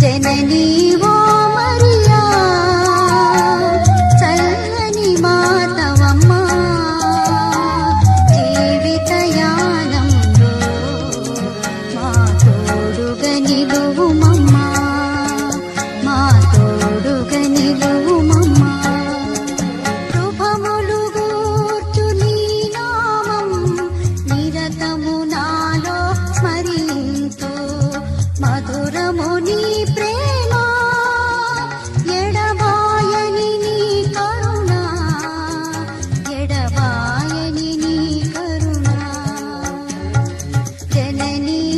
Janani venir.